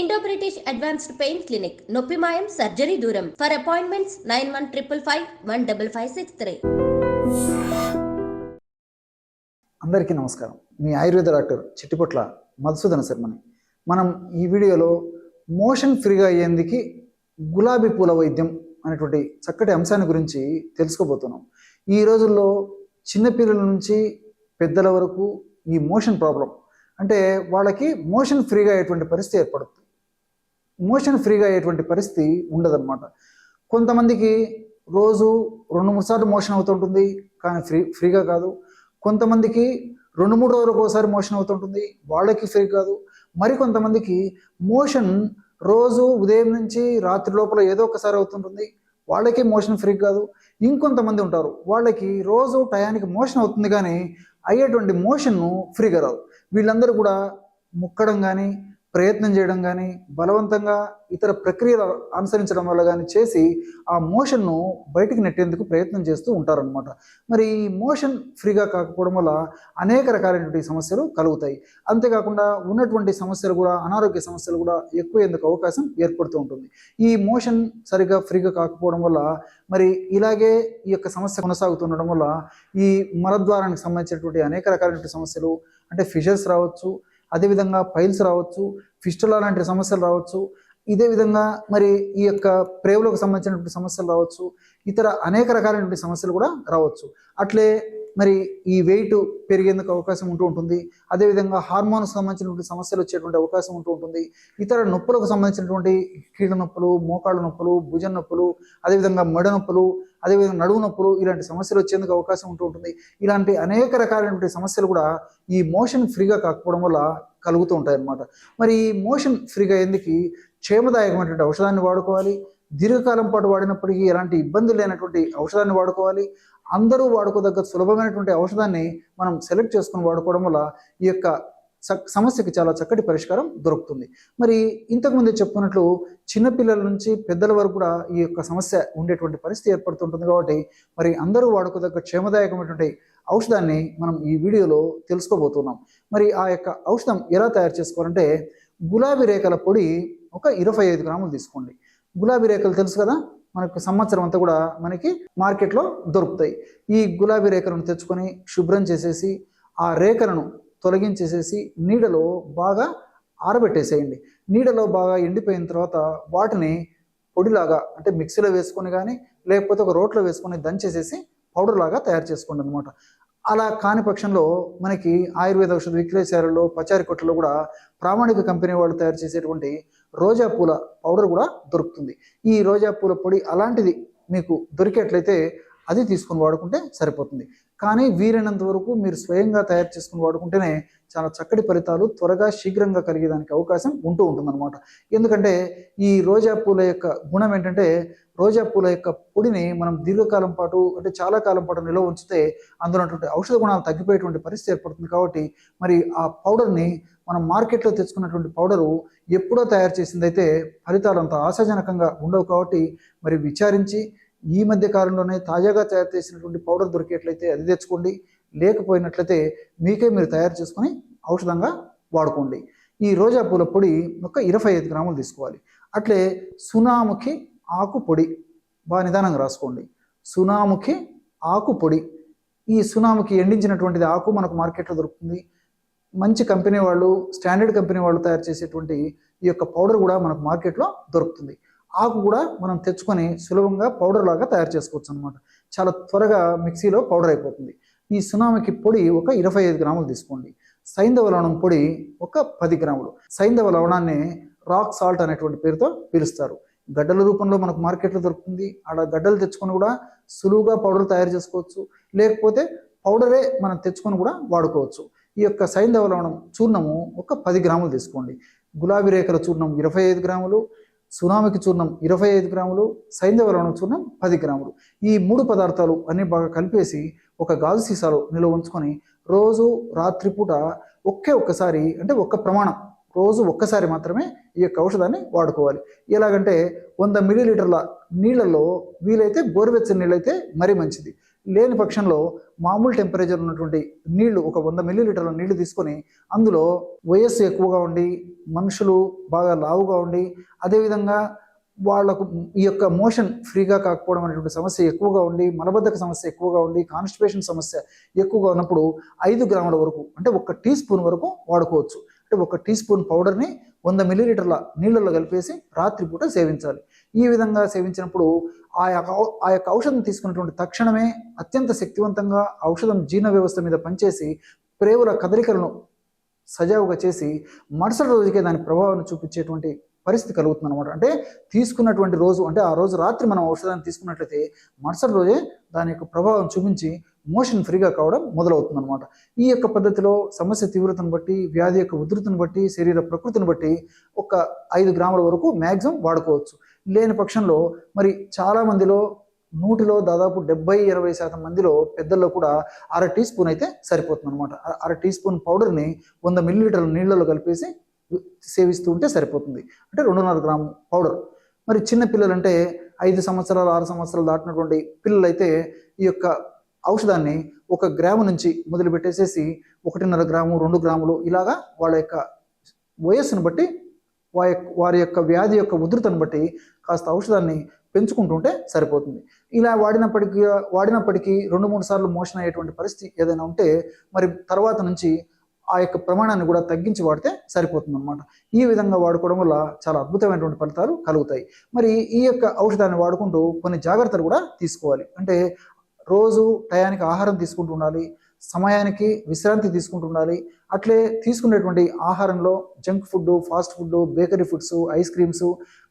Indo British advanced pain clinic నొప్పి మాయం surgery దూరం for appointments nine one triple five one double five six three అందరికీ నమస్కారం. మీ ఆయుర్వేద డాక్టర్ చిట్టిపొట్ల మధుసూదన శర్మని మనం ఈ వీడియోలో మోషన్ ఫ్రీగా అయ్యేందుకు గులాబీ పూల వైద్యం అనేటువంటి చక్కటి అంశాన్ని గురించి తెలుసుకోబోతున్నాం. ఈ రోజుల్లో చిన్నపిల్లల నుంచి పెద్దల వరకు ఈ మోషన్ ప్రాబ్లం అంటే వాళ్ళకి మోషన్ ఫ్రీగా అయ్యేటువంటి పరిస్థితి ఏర్పడుతుంది. మోషన్ ఫ్రీగా అయ్యేటువంటి పరిస్థితి ఉండదన్నమాట. కొంతమందికి రోజు రెండు మూడు సార్లు మోషన్ అవుతుంటుంది కానీ ఫ్రీ ఫ్రీగా కాదు. కొంతమందికి రెండు మూడు రోజులకు ఒకసారి మోషన్ అవుతుంటుంది వాళ్ళకి ఫ్రీ కాదు. మరి కొంతమందికి మోషన్ రోజు ఉదయం నుంచి రాత్రి లోపల ఏదో ఒకసారి అవుతుంటుంది వాళ్ళకి మోషన్ ఫ్రీ కాదు. ఇంకొంతమంది ఉంటారు వాళ్ళకి రోజు టయానికి మోషన్ అవుతుంది కానీ అయ్యేటువంటి మోషన్ను ఫ్రీగా రాదు. వీళ్ళందరూ కూడా ముక్కడం కానీ ప్రయత్నం చేయడం కానీ బలవంతంగా ఇతర ప్రక్రియలు అనుసరించడం వల్ల కానీ చేసి ఆ మోషన్ను బయటికి నెట్టేందుకు ప్రయత్నం చేస్తూ ఉంటారనమాట మరి ఈ మోషన్ ఫ్రీగా కాకపోవడం వల్ల అనేక రకాలైనటువంటి సమస్యలు కలుగుతాయి. అంతేకాకుండా ఉన్నటువంటి సమస్యలు కూడా అనారోగ్య సమస్యలు కూడా ఎక్కువేందుకు అవకాశం ఏర్పడుతూ ఉంటుంది. ఈ మోషన్ సరిగా ఫ్రీగా కాకపోవడం వల్ల మరి ఇలాగే ఈ యొక్క సమస్య కొనసాగుతుండడం వల్ల ఈ మలద్వారానికి సంబంధించినటువంటి అనేక రకాలైనటువంటి సమస్యలు అంటే ఫిషర్స్ రావచ్చు అదేవిధంగా పైల్స్ రావచ్చు ఫిస్టులా లాంటి సమస్యలు రావచ్చు. ఇదే విధంగా మరి ఈ యొక్క ప్రేవులకు సంబంధించినటువంటి సమస్యలు రావచ్చు. ఇతర అనేక రకాలైనటువంటి సమస్యలు కూడా రావచ్చు. అట్లే మరి ఈ వెయిట్ పెరిగేందుకు అవకాశం ఉంటూ ఉంటుంది. అదేవిధంగా హార్మోన్కి సంబంధించినటువంటి సమస్యలు వచ్చేటువంటి అవకాశం ఉంటూ ఉంటుంది. ఇతర నొప్పులకు సంబంధించినటువంటి కీళ్ళ నొప్పులు మోకాళ్ళ నొప్పులు భుజం నొప్పులు అదేవిధంగా మెడ నొప్పులు అదేవిధంగా నడువు నొప్పులు ఇలాంటి సమస్యలు వచ్చేందుకు అవకాశం ఉంటూ ఉంటుంది. ఇలాంటి అనేక రకాలైనటువంటి సమస్యలు కూడా ఈ మోషన్ ఫ్రీగా కాకపోవడం వల్ల కలుగుతూ ఉంటాయి అన్నమాట మరి ఈ మోషన్ ఫ్రీగా ఎందుకు క్షేమదాయకమైనటువంటి ఔషధాన్ని వాడుకోవాలి. దీర్ఘకాలం పాటు వాడినప్పటికీ ఎలాంటి ఇబ్బందులు లేనటువంటి ఔషధాన్ని వాడుకోవాలి. అందరూ వాడుకోదగ్గ సులభమైనటువంటి ఔషధాన్ని మనం సెలెక్ట్ చేసుకుని వాడుకోవడం వల్ల ఈ యొక్క సమస్యకి చాలా చక్కటి పరిష్కారం దొరుకుతుంది. మరి ఇంతకుముందే చెప్పుకున్నట్లు చిన్నపిల్లల నుంచి పెద్దల వరకు కూడా ఈ యొక్క సమస్య ఉండేటువంటి పరిస్థితి ఏర్పడుతుంటుంది కాబట్టి మరి అందరూ వాడుకోదగ్గ క్షేమదాయకమైనటువంటి ఔషధాన్ని మనం ఈ వీడియోలో తెలుసుకోబోతున్నాం. మరి ఆ యొక్క ఔషధం ఎలా తయారు చేసుకోవాలంటే గులాబీ రేఖల పొడి ఒక ఇరవై ఐదు గ్రాములు తీసుకోండి. గులాబీ రేఖలు తెలుసు కదా? మనకు సంవత్సరం అంతా కూడా మనకి మార్కెట్లో దొరుకుతాయి. ఈ గులాబీ రేఖలను తెచ్చుకొని శుభ్రం చేసేసి ఆ రేఖలను తొలగించేసేసి నీడలో బాగా ఆరబెట్టేసేయండి. నీడలో బాగా ఎండిపోయిన తర్వాత వాటిని పొడిలాగా అంటే మిక్సీలో వేసుకొని కానీ లేకపోతే ఒక రోట్లో వేసుకొని దంచేసేసి పౌడర్ లాగా తయారు చేసుకోండి అనమాట అలా కాని పక్షంలో మనకి ఆయుర్వేద ఔషధ విక్రయశాలలో పచారి కొట్టలో కూడా ప్రామాణిక కంపెనీ వాళ్ళు తయారు చేసేటువంటి రోజా పూల పౌడర్ కూడా దొరుకుతుంది. ఈ రోజా పూల పొడి అలాంటిది మీకు దొరికేట్లయితే అది తీసుకొని వాడుకుంటే సరిపోతుంది. కానీ వీలైనంత వరకు మీరు స్వయంగా తయారు చేసుకుని వాడుకుంటేనే చాలా చక్కటి ఫలితాలు త్వరగా శీఘ్రంగా కలిగేదానికి అవకాశం ఉంటూ ఉంటుందన్నమాట. ఎందుకంటే ఈ రోజా పూల యొక్క గుణం ఏంటంటే రోజా పూల యొక్క పొడిని మనం దీర్ఘకాలం పాటు అంటే చాలా కాలం పాటు నిల్వ ఉంచితే అందులో ఉన్నటువంటి ఔషధ గుణాలు తగ్గిపోయేటువంటి పరిస్థితి ఏర్పడుతుంది కాబట్టి మరి ఆ పౌడర్ని మనం మార్కెట్లో తెచ్చుకున్నటువంటి పౌడరు ఎప్పుడో తయారు చేసిందైతే ఫలితాలు అంత ఆశాజనకంగా ఉండవు కాబట్టి మరి విచారించి ఈ మధ్య కాలంలోనే తాజాగా తయారు చేసినటువంటి పౌడర్ దొరికేట్లయితే అది తెచ్చుకోండి. లేకపోయినట్లయితే మీకే మీరు తయారు చేసుకొని ఔషధంగా వాడుకోండి. ఈ రోజా పూల పొడి ఒక ఇరవై ఐదు గ్రాములు తీసుకోవాలి. అట్లే సునాముఖి ఆకు పొడి బాగా నిదానంగా రాసుకోండి. సునాముఖి ఆకు పొడి. ఈ సునాముఖి ఎండించినటువంటిది ఆకు మనకు మార్కెట్లో దొరుకుతుంది. మంచి కంపెనీ వాళ్ళు స్టాండర్డ్ కంపెనీ వాళ్ళు తయారు చేసేటువంటి ఈ యొక్క పౌడర్ కూడా మనకు మార్కెట్లో దొరుకుతుంది. ఆకు కూడా మనం తెచ్చుకొని సులభంగా పౌడర్ లాగా తయారు చేసుకోవచ్చు అనమాట చాలా త్వరగా మిక్సీలో పౌడర్ అయిపోతుంది. ఈ సునామికి పొడి ఒక ఇరవై ఐదు గ్రాములు తీసుకోండి. సైంధవ లవణం పొడి ఒక పది గ్రాములు. సైంధవ లవణాన్ని రాక్ సాల్ట్ అనేటువంటి పేరుతో పిలుస్తారు. గడ్డల రూపంలో మనకు మార్కెట్లో దొరుకుతుంది. ఆడ గడ్డలు తెచ్చుకొని కూడా సులువుగా పౌడర్ తయారు చేసుకోవచ్చు. లేకపోతే పౌడరే మనం తెచ్చుకొని కూడా వాడుకోవచ్చు. ఈ యొక్క సైంధవ లవణం చూర్ణము ఒక పది గ్రాములు తీసుకోండి. గులాబీ రేఖల చూర్ణం ఇరవై ఐదు గ్రాములు. సునామికి చూర్ణం ఇరవై ఐదు గ్రాములు సైంధవ లవణం చూర్ణం పది గ్రాములు. ఈ మూడు పదార్థాలు అన్ని బాగా కలిపేసి ఒక గాజు సీసాలో నిల్వ ఉంచుకొని రోజు రాత్రిపూట ఒకే ఒక్కసారి అంటే ఒక్క ప్రమాణం రోజు ఒక్కసారి మాత్రమే ఈ యొక్క ఔషధాన్ని వాడుకోవాలి. ఎలాగంటే వంద మిల్లీలీటర్ల నీళ్ళల్లో వీలైతే గోరువెచ్చని నీళ్ళైతే మరీ మంచిది. లేని పక్షంలో మామూలు టెంపరేచర్ ఉన్నటువంటి నీళ్ళు ఒక వంద మిల్లీలీటర్ల నీళ్ళు తీసుకొని అందులో వయస్సు ఎక్కువగా ఉండి మనుషులు బాగా లావుగా ఉండి అదేవిధంగా వాళ్ళకు ఈ యొక్క మోషన్ ఫ్రీగా కాకపోవడం అనేటువంటి సమస్య ఎక్కువగా ఉండి మలబద్ధక సమస్య ఎక్కువగా ఉండి కాన్స్టిపేషన్ సమస్య ఎక్కువగా ఉన్నప్పుడు ఐదు గ్రాముల వరకు అంటే ఒక టీ స్పూన్ వరకు వాడుకోవచ్చు. అంటే ఒక టీ స్పూన్ పౌడర్ని వంద మిల్లీలీటర్ల నీళ్ళల్లో కలిపేసి రాత్రిపూట సేవించాలి. ఈ విధంగా సేవించినప్పుడు ఆ యొక్క ఆ యొక్క ఔషధం తీసుకున్నటువంటి తక్షణమే అత్యంత శక్తివంతంగా ఔషధం జీర్ణ వ్యవస్థ మీద పనిచేసి ప్రేవుల కదలికలను సజావుగా చేసి మరుసటి రోజుకే దాని ప్రభావాన్ని చూపించేటువంటి పరిస్థితి కలుగుతుంది అనమాట అంటే తీసుకున్నటువంటి రోజు అంటే ఆ రోజు రాత్రి మనం ఔషధాన్ని తీసుకున్నట్లయితే మరుసటి రోజే దాని యొక్క ప్రభావం చూపించి మోషన్ ఫ్రీగా కావడం మొదలవుతుంది అనమాట ఈ యొక్క పద్ధతిలో సమస్య తీవ్రతను బట్టి వ్యాధి యొక్క ఉధృతిని బట్టి శరీర ప్రకృతిని బట్టి ఒక ఐదు గ్రాముల వరకు మ్యాక్సిమం వాడుకోవచ్చు. లేని పక్షంలో మరి చాలా మందిలో నూటిలో దాదాపు డెబ్బై ఇరవై శాతం మందిలో పెద్దల్లో కూడా అర టీ స్పూన్ అయితే సరిపోతుంది అనమాట అర టీ స్పూన్ పౌడర్ని వంద మిల్లీలీటర్ల నీళ్ళలో కలిపేసి సేవిస్తూ ఉంటే సరిపోతుంది. అంటే రెండున్నర గ్రాము పౌడర్. మరి చిన్న పిల్లలంటే ఐదు సంవత్సరాలు ఆరు సంవత్సరాలు దాటినటువంటి పిల్లలైతే ఈ యొక్క ఔషధాన్ని ఒక గ్రాము నుంచి మొదలు పెట్టేసేసి ఒకటిన్నర గ్రాము రెండు గ్రాములు ఇలాగా వాళ్ళ యొక్క వయస్సును బట్టి వారి వారి యొక్క వ్యాధి యొక్క ఉధృతను బట్టి కాస్త ఔషధాన్ని పెంచుకుంటుంటే సరిపోతుంది. ఇలా వాడినప్పటికీ వాడినప్పటికీ రెండు మూడు సార్లు మోషన్ అయ్యేటువంటి పరిస్థితి ఏదైనా ఉంటే మరి తర్వాత నుంచి ఆ యొక్క ప్రమాణాన్ని కూడా తగ్గించి వాడితే సరిపోతుంది అనమాట ఈ విధంగా వాడుకోవడం వల్ల చాలా అద్భుతమైనటువంటి ఫలితాలు కలుగుతాయి. మరి ఈ యొక్క ఔషధాన్ని వాడుకుంటూ కొన్ని జాగ్రత్తలు కూడా తీసుకోవాలి. అంటే రోజు టయానికి ఆహారం తీసుకుంటూ ఉండాలి సమయానికి విశ్రాంతి తీసుకుంటూ ఉండాలి అట్లే తీసుకునేటువంటి ఆహారంలో junk food fast food bakery foods ice creams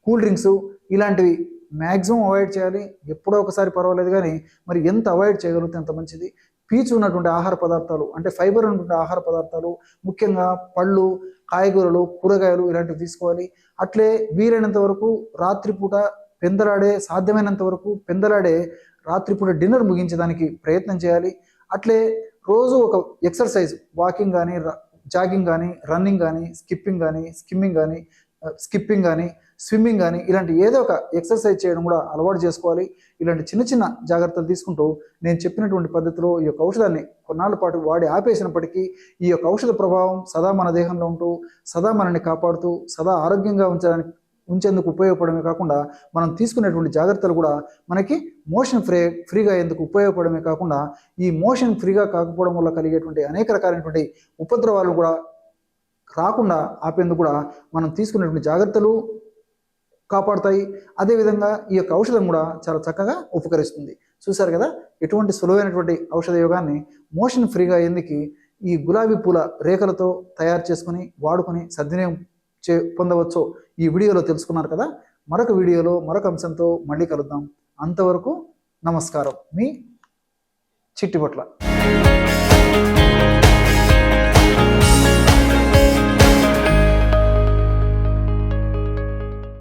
cool drinks ఇలాంటివి మ్యాక్సిమం అవాయిడ్ చేయాలి. ఎప్పుడో ఒకసారి పర్వాలేదు కానీ మరి ఎంత అవాయిడ్ చేయగలిగితే అంత మంచిది. పీచు ఉన్నటువంటి ఆహార పదార్థాలు అంటే ఫైబర్ ఉన్నటువంటి ఆహార పదార్థాలు ముఖ్యంగా పళ్ళు కాయగూరలు కూరగాయలు ఇలాంటివి తీసుకోవాలి. అట్లే వీలైనంత వరకు రాత్రిపూట పెందలాడే సాధ్యమైనంత వరకు పెందలాడే రాత్రిపూట డిన్నర్ ముగించడానికి ప్రయత్నం చేయాలి. అట్లే రోజు ఒక ఎక్సర్సైజ్ వాకింగ్ కానీ జాగింగ్ కానీ రన్నింగ్ కానీ స్కిప్పింగ్ కానీ స్కిమ్మింగ్ కానీ స్కిప్పింగ్ కానీ స్విమ్మింగ్ కానీ ఇలాంటి ఏదో ఒక ఎక్సర్సైజ్ చేయడం కూడా అలవాటు చేసుకోవాలి. ఇలాంటి చిన్న చిన్న జాగ్రత్తలు తీసుకుంటూ నేను చెప్పినటువంటి పద్ధతిలో ఈ యొక్క ఔషధాన్ని కొన్నాళ్ళ పాటు వాడి ఆపేసినప్పటికీ ఈ యొక్క ఔషధ ప్రభావం సదా మన దేహంలో ఉంటూ సదా మనల్ని కాపాడుతూ సదా ఆరోగ్యంగా ఉంచడానికి ఉంచేందుకు ఉపయోగపడమే కాకుండా మనం తీసుకునేటువంటి జాగ్రత్తలు కూడా మనకి మోషన్ ఫ్రీ ఫ్రీగా ఎందుకు ఉపయోగపడమే కాకుండా ఈ మోషన్ ఫ్రీగా కాకపోవడం వల్ల కలిగేటువంటి అనేక రకాలైనటువంటి ఉపద్రవాలు కూడా రాకుండా ఆపేందుకు కూడా మనం తీసుకునేటువంటి జాగ్రత్తలు కాపాడుతాయి. అదేవిధంగా ఈ యొక్క ఔషధం కూడా చాలా చక్కగా ఉపకరిస్తుంది. చూశారు కదా? ఎటువంటి సులువైనటువంటి ఔషధ యోగాన్ని మోషన్ ఫ్రీగా అయ్యేందుకు ఈ గులాబీ పూల రేఖలతో తయారు చేసుకుని వాడుకొని సద్వినియోగం చే పొందవచ్చో ఈ వీడియోలో తెలుసుకున్నారు కదా. మరొక వీడియోలో మరొక అంశంతో మళ్ళీ కలుద్దాం. అంతవరకు నమస్కారం. మీ చిట్టిపట్ల